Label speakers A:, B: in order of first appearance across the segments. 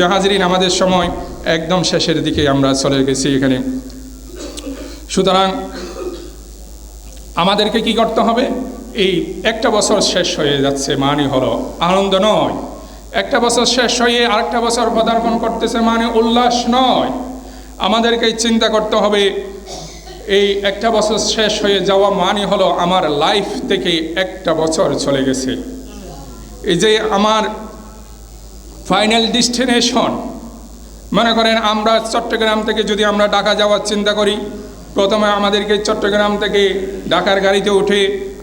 A: প্রিয় হাজিরিন, আমাদের সময় একদম শেষের দিকে আমরা চলে গেছি এখানে। সুতরাং আমাদেরকে কি করতে হবে? এই একটা বছর শেষ হয়ে যাচ্ছে মানে হলো আনন্দ নয়। একটা বছর শেষ হয়ে আরেকটা বছর পদার্পণ করতেছে মানে উল্লাস নয়। আমাদেরকে চিন্তা করতে হবে, এই একটা বছর শেষ হয়ে যাওয়া মানে হলো আমার লাইফ থেকে একটা বছর চলে গেছে। এই যে আমার ফাইনাল ডেস্টিনেশন মনে করেন আমরা চট্টগ্রাম থেকে যদি আমরা ঢাকা যাওয়ার চিন্তা করি, প্রথমে আমাদেরকে চট্টগ্রাম থেকে ঢাকার গাড়িতে উঠে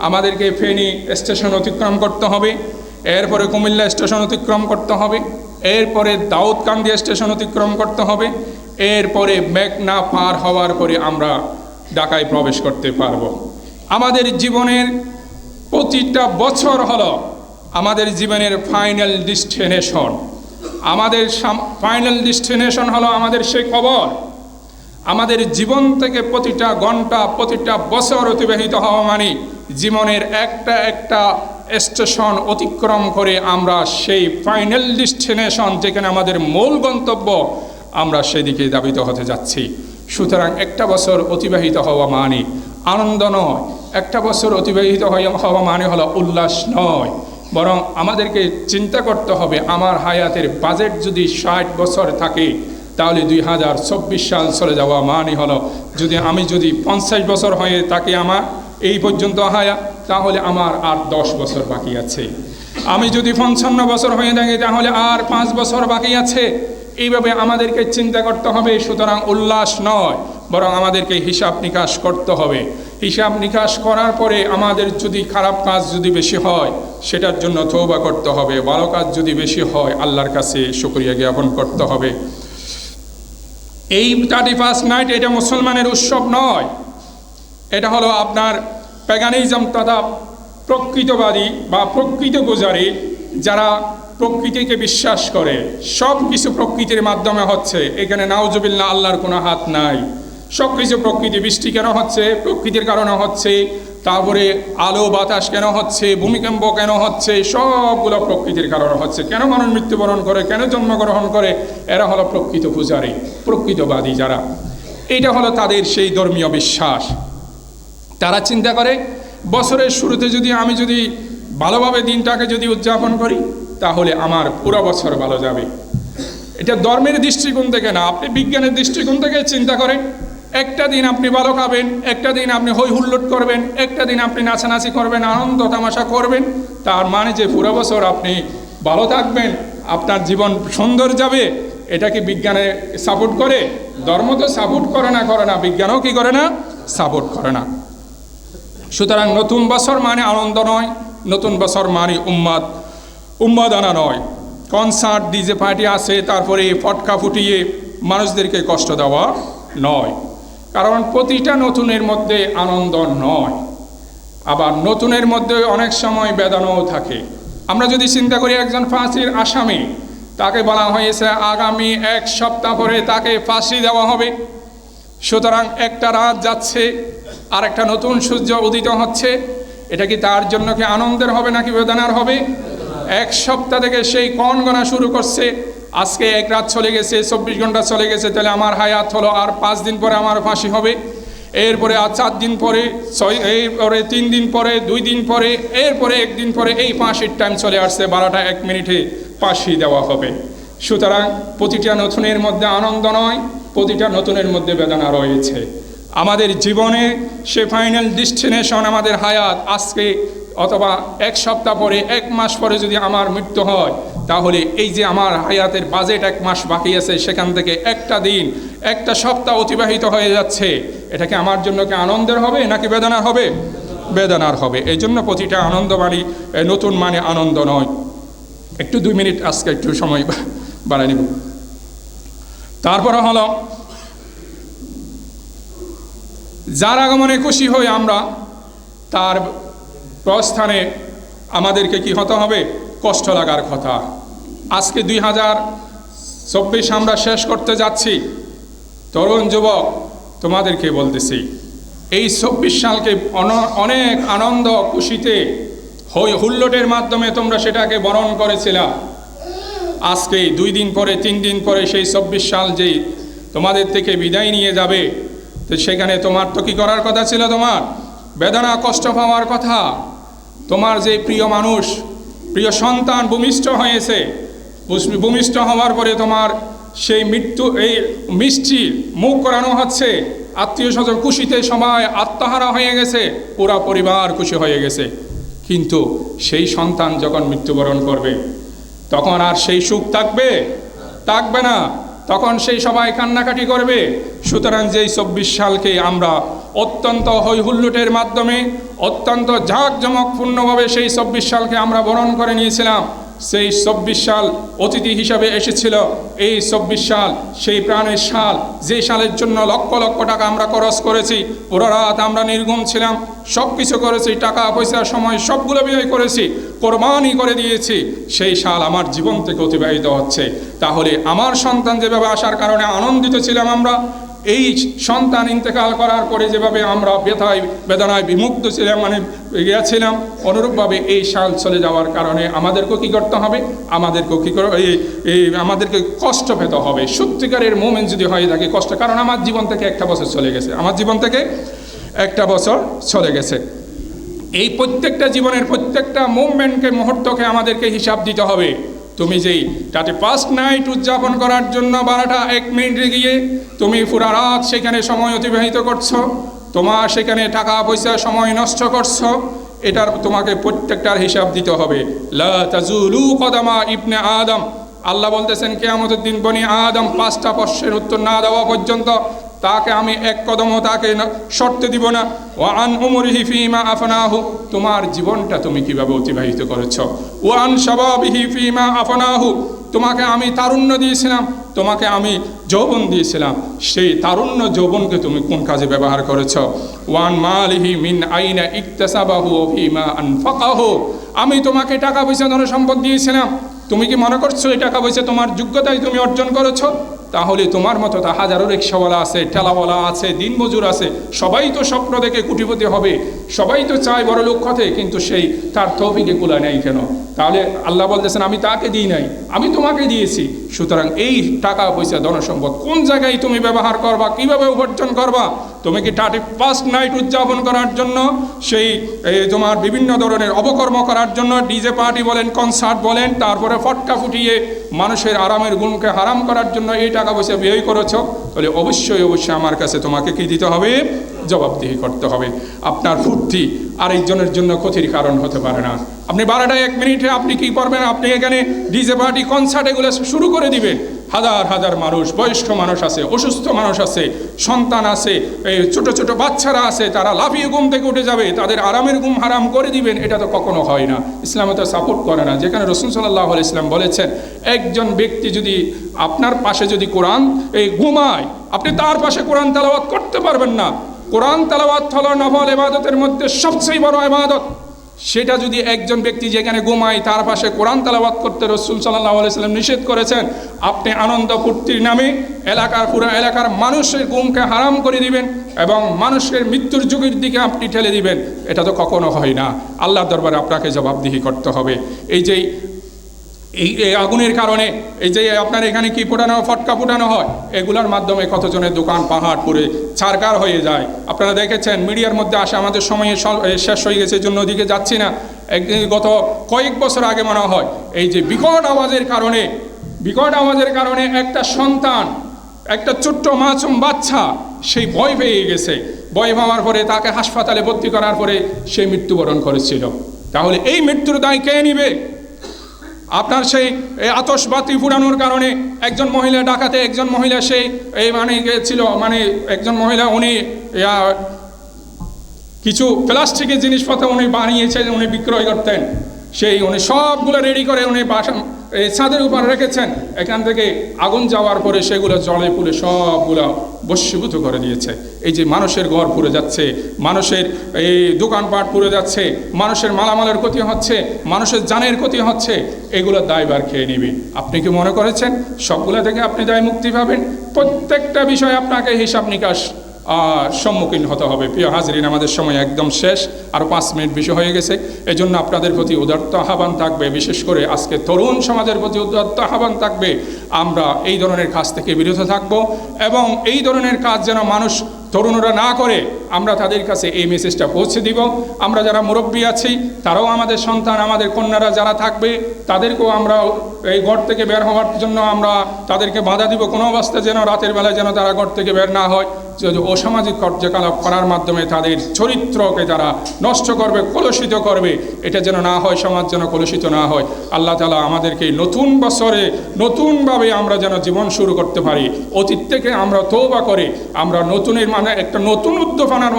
A: আমাদেরকে ফেনী স্টেশন অতিক্রম করতে হবে, এরপরে কুমিল্লা স্টেশন অতিক্রম করতে হবে, এরপরে দাউদকান্দি স্টেশন অতিক্রম করতে হবে, এরপরে মেঘনা পার হওয়ার পরে আমরা ঢাকায় প্রবেশ করতে পারব। আমাদের জীবনের প্রতিটা বছর হলো আমাদের জীবনের ফাইনাল ডেস্টিনেশন আমাদের ফাইনাল ডেস্টিনেশন হলো আমাদের সেই খবর আমাদের জীবন থেকে প্রতিটা ঘণ্টা, প্রতিটা বছর অতিবাহিত হওয়া মানে জীবনের একটা একটা স্টেশন অতিক্রম করে আমরা সেই ফাইনাল ডেস্টিনেশন যেখানে আমাদের মূল গন্তব্য, আমরা সেদিকে দাবিত হতে যাচ্ছি। সুতরাং একটা বছর অতিবাহিত হওয়া মানে আনন্দ নয়, একটা বছর অতিবাহিত হওয়া মানে হলো উল্লাস নয়। বরং আমাদেরকে চিন্তা করতে হবে, আমার হায়াতের বাজেট যদি ষাট বছর থাকে, তাহলে দুই হাজার চব্বিশ সাল চলে যাওয়া মানে হলো, যদি আমি যদি পঞ্চাশ বছর হয়ে তাকে আমার এই পর্যন্ত হায়া, তাহলে আমার আর দশ বছর বাকি আছে। আমি যদি পঞ্চান্ন বছর হয়ে থাকি, তাহলে আর পাঁচ বছর বাকি আছে। এইভাবে আমাদেরকে চিন্তা করতে হবে, সুতরাং উল্লাস নয়, বরং আমাদেরকে হিসাব নিকাশ করতে হবে। হিসাব নিকাশ করার পরে আমাদের যদি খারাপ কাজ যদি বেশি হয়, সেটার জন্য তৌবা করতে হবে। ভালো কাজ যদি বেশি হয়, আল্লাহর কাছে শুক্রিয়া জ্ঞাপন করতে হবে। এই থার্টি ফার্স্ট নাইট এটা মুসলমানের উৎসব নয়। এটা হলো আপনার প্যাগানিজম তথা প্রকৃতবাদী বা প্রকৃত গুজারি যারা প্রকৃতিকে বিশ্বাস করে। সব কিছু প্রকৃতির মাধ্যমে হচ্ছে। এখানে নাওজবিল্লা আল্লাহর কোনো হাত নাই। সব কিছু প্রকৃতি বৃষ্টি কেন হচ্ছে? প্রকৃতির কারণে হচ্ছে, তারপরে আলো, বাতাস কেন হচ্ছে, ভূমিকম্প কেন হচ্ছে, সবগুলো প্রকৃতির কারণে হচ্ছে। কেন মানুষ মৃত্যুবরণ করে? কেন জন্মগ্রহণ করে? এরা হলো প্রকৃত পূজারী, প্রকৃতবাদী যারা। এইটা হলো তাদের সেই ধর্মীয় বিশ্বাস। তারা চিন্তা করে, বছরের শুরুতে যদি আমি যদি ভালোভাবে দিনটাকে যদি উদযাপন করি, তাহলে আমার পুরো বছর ভালো যাবে। এটা ধর্মের দৃষ্টিকোণ থেকে না, আপনি বিজ্ঞানের দৃষ্টিকোণ থেকে চিন্তা করেন। একটা দিন আপনি ভালো খাবেন, একটা দিন আপনি হই হুল্লোট করবেন, একটা দিন আপনি নাচানাচি করবেন, আনন্দ তামাশা করবেন, তার মানে যে পুরো বছর আপনি ভালো থাকবেন, আপনার জীবন সুন্দর যাবে, এটা কি বিজ্ঞানে সাপোর্ট করে? ধর্ম তো সাপোর্ট করে না করে না। বিজ্ঞানও কি করে না? সাপোর্ট করে না। সুতরাং নতুন বছর মানে আনন্দ নয়, নতুন বছর মানে উম্মাদ, উম্মাদানা নয়। কনসার্ট, ডিজে পার্টি আছে, তারপরে ফটকা ফুটিয়ে মানুষদেরকে কষ্ট দেওয়া নয়। কারণ প্রতিটা নতুনের মধ্যে আনন্দ নয়। আবার নতুনের মধ্যে অনেক সময় বেদনাও থাকে। আমরা যদি চিন্তা করি একজন ফাঁসির আসামি, তাকে বলা হয়েছে আগামী এক সপ্তাহ পরে তাকে ফাঁসি দেওয়া হবে। সুতরাং একটা রাত যাচ্ছে আর একটা নতুন সূর্য উদিত হচ্ছে। এটা কি তার জন্য কি আনন্দের হবে নাকি বেদনার হবে? এক সপ্তাহ থেকে সেই কন গণা শুরু করছে। আজকে এক রাত চলে গেছে, চব্বিশ ঘণ্টা চলে গেছে, তাহলে আমার হায়াত হলো আর পাঁচ দিন পরে আমার ফাঁসি হবে। এরপরে আর চার দিন পরে, ছয়, এরপরে তিন দিন পরে, দুই দিন পরে, এরপরে একদিন পরে এই ফাঁসির টাইম চলে আসছে, বারোটা এক মিনিটে ফাঁসি দেওয়া হবে। সুতরাং প্রতিটা নতুনের মধ্যে আনন্দ নয়, প্রতিটা নতুনের মধ্যে বেদনা রয়েছে। আমাদের জীবনে সে ফাইনাল ডিস্টিনেশন আমাদের হায়াত, আজকে অথবা এক সপ্তাহ পরে, এক মাস পরে যদি আমার মৃত্যু হয় তাহলে এই যে আমার হায়াতের বাজেট এক মাস বাকি আছে, সেখান থেকে একটা দিন, একটা সপ্তাহ অতিবাহিত হয়ে যাচ্ছে। এটাকে আমার জন্য কি আনন্দের হবে নাকি বেদনার হবে? বেদনার হবে। এই জন্য প্রতিটা আনন্দ মানে নতুন মানে আনন্দ নয়। একটু দুই মিনিট আজকে একটু সময় বাড়াই নিব। তারপরে হলো, যার আগমনে খুশি হই আমরা, তার প্রস্থানে আমাদেরকে কি হতে হবে? কষ্ট লাগার কথা। আজকে দুই হাজার চব্বিশ আমরা শেষ করতে যাচ্ছি। তরুণ যুবক, তোমাদেরকে বলতেছি, এই চব্বিশ সালকে অনেক আনন্দ, খুশিতে হই হুল্লোটের মাধ্যমে তোমরা সেটাকে বরণ করেছিলা। আজকে দুই দিন পরে, তিন দিন পরে সেই চব্বিশ সাল যেই তোমাদের থেকে বিদায় নিয়ে যাবে, তো সেখানে তোমার তো কি করার কথা ছিল তোমার? বেদনা, কষ্ট পাওয়ার কথা। তোমার যে প্রিয় মানুষ, প্রিয় সন্তান ভূমিষ্ঠ হয়েছে ভূমিষ্ঠ হওয়ার পরে তোমার সেই মৃত্যু, এই মিষ্টি মুখ করানো হচ্ছে। আত্মীয় স্বজন খুশিতে সবাই আত্মহারা হয়ে গেছে, পুরা পরিবার খুশি হয়ে গেছে। কিন্তু সেই সন্তান যখন মৃত্যুবরণ করবে, তখন আর সেই সুখ থাকবে? থাকবে না। তখন সেই সবাই কান্নাকাটি করবে। সুতরাং যেই চব্বিশ সালকে আমরা অত্যন্ত হৈহুল্লুটের মাধ্যমে, অত্যন্ত জাঁকজমকপূর্ণভাবে সেই চব্বিশ সালকে আমরা বরণ করে নিয়েছিলাম সেই চব্বিশ সাল অতিথি হিসাবে এসেছিল। এই চব্বিশ সাল সেই প্রাণের সাল যে সালের জন্য লক্ষ লক্ষ টাকা আমরা খরচ করেছি, পুরো রাত আমরা নির্গম ছিলাম সব কিছু করেছি, টাকা পয়সা সময় সবগুলো ব্যয় করেছি, কোরবানি করে দিয়েছি, সেই সাল আমার জীবন থেকে অতিবাহিত হচ্ছে। তাহলে আমার সন্তান যেভাবে আসার কারণে আনন্দিত ছিলাম আমরা এই সন্তান ইন্তেকাল করার পরে যেভাবে আমরা ব্যথায়, বেদনায় বিমুক্ত ছিলাম মানে গিয়েছিলাম অনুরূপভাবে এই সাল চলে যাওয়ার কারণে আমাদেরকেও কী করতে হবে? আমাদেরকেও কী এই আমাদেরকে কষ্ট পেতে হবে। সত্যিকারের মোমেন্ট যদি হয়ে থাকে কষ্ট কারণ আমার জীবন থেকে একটা বছর চলে গেছে। আমার জীবন থেকে একটা বছর চলে গেছে। এই প্রত্যেকটা জীবনের প্রত্যেকটা মুভমেন্টকে মুহূর্তকে আমাদেরকে হিসাব দিতে হবে। তুমি যেই তাতে ফার্স্ট নাইট উদযাপন করার জন্য বারোটা এক মিনিটে গিয়ে তুমি পুরা রাত সেখানে সময় অতিবাহিত করছ, তোমার সেখানে টাকা পয়সা সময় নষ্ট করছ, এটার তোমাকে প্রত্যেকটার হিসাব দিতে হবে। কদামা ইবনে আদম। আল্লাহ বলতেছেন, কেয়ামতের দিন বনি আদম পাঁচটা প্রশ্নের উত্তর না দেওয়া পর্যন্ত তাকে আমি এক কদমও তাকে সরতে দিব না। ও আন উমরিহি ফিমা আফনাহু, তোমার জীবনটা তুমি কীভাবে অতিবাহিত করেছ? ও আন সবাবিহি ফিমা আফনাহু, তোমাকে আমি তারুণ্য দিয়েছিলাম, তোমাকে আমি যৌবন দিয়েছিলাম। সেই তারুণ্য যৌবনকে তুমি কোন কাজে ব্যবহার করেছ? ওয়ান মালিহি মিন আইনা ইকতাসাবাহু ফিমা আনফাকাহু, আমি তোমাকে টাকা পয়সা ধন সম্পদ দিয়েছিলাম। তুমি কি মনে করছ এই টাকা পয়সা তোমার যোগ্যতায় তুমি অর্জন করেছ? তাহলে তোমার মতো তা হাজারো রিক্সাওয়ালা আছে, ঠেলাওয়ালা আছে, দিনমজুর আছে। সবাই তো স্বপ্ন দেখে কুটিপতি হবে, সবাই তো চায় বড় লোক কিন্তু সেই তার তৌফিকে কুলা নেই কেন? তাহলে আল্লাহ বলতেছেন, আমি তাকে দিই নাই, আমি তোমাকে দিয়েছি। সুতরাং এই টাকা পয়সা ধনসম্পদ কোন জায়গায় তুমি ব্যবহার করবা, কীভাবে উপার্জন করবা? তুমি কি টাটি ফার্স্ট নাইট উদযাপন করার জন্য, সেই তোমার বিভিন্ন ধরনের অবকর্ম করার জন্য ডিজে পার্টি বলেন কনসার্ট বলেন, তারপরে ফটকা ফুটিয়ে মানুষের আরামের গুণকে হারাম করার জন্য এই টাকা পয়সা ব্যয় করেছ? তাহলে অবশ্যই অবশ্যই আমার কাছে তোমাকে কি দিতে হবে? জবাবদিহি করতে হবে। আপনার ফুর্তি আরেকজনের জন্য ক্ষতির কারণ হতে পারে না। আপনি বারোটায় এক মিনিটে আপনি কি করবেন? আপনি এখানে ডিজে পার্টি কনসার্ট এগুলো শুরু করে দিবেন। হাজার হাজার মানুষ, বয়স্ক মানুষ আছে, অসুস্থ মানুষ আছে, সন্তান আছে, এই ছোটো, ছোট বাচ্চারা আছে, তারা লাফিয়ে ঘুম থেকে উঠে যাবে, তাদের আরামের ঘুম হারাম করে দিবেন, এটা তো কখনো হয় না। ইসলামে তো সাপোর্ট করে না। যেখানে রসুল সাল্লাহ ইসলাম বলেছেন, একজন ব্যক্তি যদি আপনার পাশে যদি কোরআন, এই ঘুমায়, আপনি তার পাশে কোরআন তেলাওয়াত করতে পারবেন না। কোরআন তেলাওয়াত হলো নফল এবাদতের মধ্যে সবচেয়ে বড় এবাদত সেটা যদি একজন ব্যক্তি যেখানে ঘুমায়, তার পাশে কোরআন তালাবাদ করতে রসুল সাল্লাহ আলাইসাল্লাম নিষেধ করেছেন, আপনি আনন্দ ফুর্তির নামে এলাকার পুরো এলাকার মানুষের ঘুমকে হারাম করে দিবেন এবং মানুষের মৃত্যুর যুগের দিকে আপনি ঠেলে দিবেন। এটা তো কখনো হয় না। আল্লাহর দরবারে আপনাকে জবাবদিহি করতে হবে। এই যে এই আগুনের কারণে এই যে আপনার এখানে কি ফোটানো হয়, ফটকা ফোটানো হয়? এগুলোর মাধ্যমে কতজনের দোকান পাহাড় পুরে ছারকার হয়ে যায়। আপনারা দেখেছেন মিডিয়ার মধ্যে আসে আমাদের সময়ে শেষ হয়ে গেছে জন্য ওদিকে যাচ্ছি না। একদিন গত কয়েক বছর আগে মনে হয় এই যে বিকট আওয়াজের কারণে বিকট আওয়াজের কারণে একটা সন্তান একটা ছোট্ট মাসুম বাচ্চা সেই ভয় পেয়ে গেছে। ভয় পাওয়ার পরে তাকে হাসপাতালে ভর্তি করার পরে সে মৃত্যুবরণ করেছিল। তাহলে এই মৃত্যুর দায় কে নিবে? আপনার সেই আতসবাতি ফুরানোর কারণে একজন মহিলা ডাকাতে একজন মহিলা সেই, এই মানে ছিল মানে একজন মহিলা উনি কিছু প্লাস্টিকের জিনিসপত্র উনি বানিয়েছেন, উনি বিক্রয় করতেন। সেই উনি সবগুলো রেডি করে উনি বাসা এই ছাদের উপর রেখেছেন। এখান থেকে আগুন যাওয়ার পরে সেগুলো জলে পুড়ে সবগুলো বস্যীভূত করে দিয়েছে এই যে মানুষের ঘর পুড়ে যাচ্ছে, মানুষের এই দোকানপাট পুড়ে যাচ্ছে, মানুষের মালামালের ক্ষতি হচ্ছে, মানুষের জানের ক্ষতি হচ্ছে এগুলোর দায়বার খেয়ে নিবে। আপনি কি মনে করেছেন? সবগুলো থেকে আপনি দায় মুক্তি পাবেন। প্রত্যেকটা বিষয়ে আপনাকে হিসাব নিকাশ সম্মুখীন হতে হবে। প্রিয় হাজরিন, আমাদের সময় একদম শেষ। আর পাঁচ মিনিট বেশি হয়ে গেছে। এই জন্য আপনাদের প্রতি উদার্ত আহ্বান থাকবে। বিশেষ করে আজকে তরুণ সমাজের প্রতি উদার্ত আহ্বান থাকবে। আমরা এই ধরনের কাজ থেকে বিরত থাকব এবং এই ধরনের কাজ যেন মানুষ তরুণরা না করে, আমরা তাদের কাছে এই মেসেজটা পৌঁছে দিব। আমরা যারা মুরব্বী আছি, তারাও আমাদের সন্তান, আমাদের কন্যারা যারা থাকবে, তাদেরকেও আমরা এই ঘর থেকে বের হওয়ার জন্য আমরা তাদেরকে বাধা দিব। কোনো অবস্থা যেন রাতের বেলায় যেন তারা ঘর থেকে বের না হয়। অসামাজিক কার্যকলাপ করার মাধ্যমে তাদের চরিত্রকে তারা নষ্ট করবে, কলুষিত করবে। এটা যেন না হয়, সমাজ যেন কলুষিত না হয়। আল্লাহ তালা আমাদেরকে নতুন বছরে নতুনভাবে আমরা যেন জীবন শুরু করতে পারি। অতীত থেকে আমরা তৌবা করে, আমরা নতুনের মানে একটা নতুন উদ্যোপানার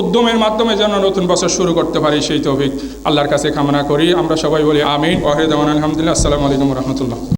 A: উদ্যমের মাধ্যমে যেন নতুন বছর শুরু করতে পারি, সেই তৌফিক আল্লাহর কাছে কামনা করি। আমরা সবাই বলি আমিন। ওয়াহেদ আলহামদুলিল্লাহ। আসসালামু আলাইকুম রহমতুল্লাহ।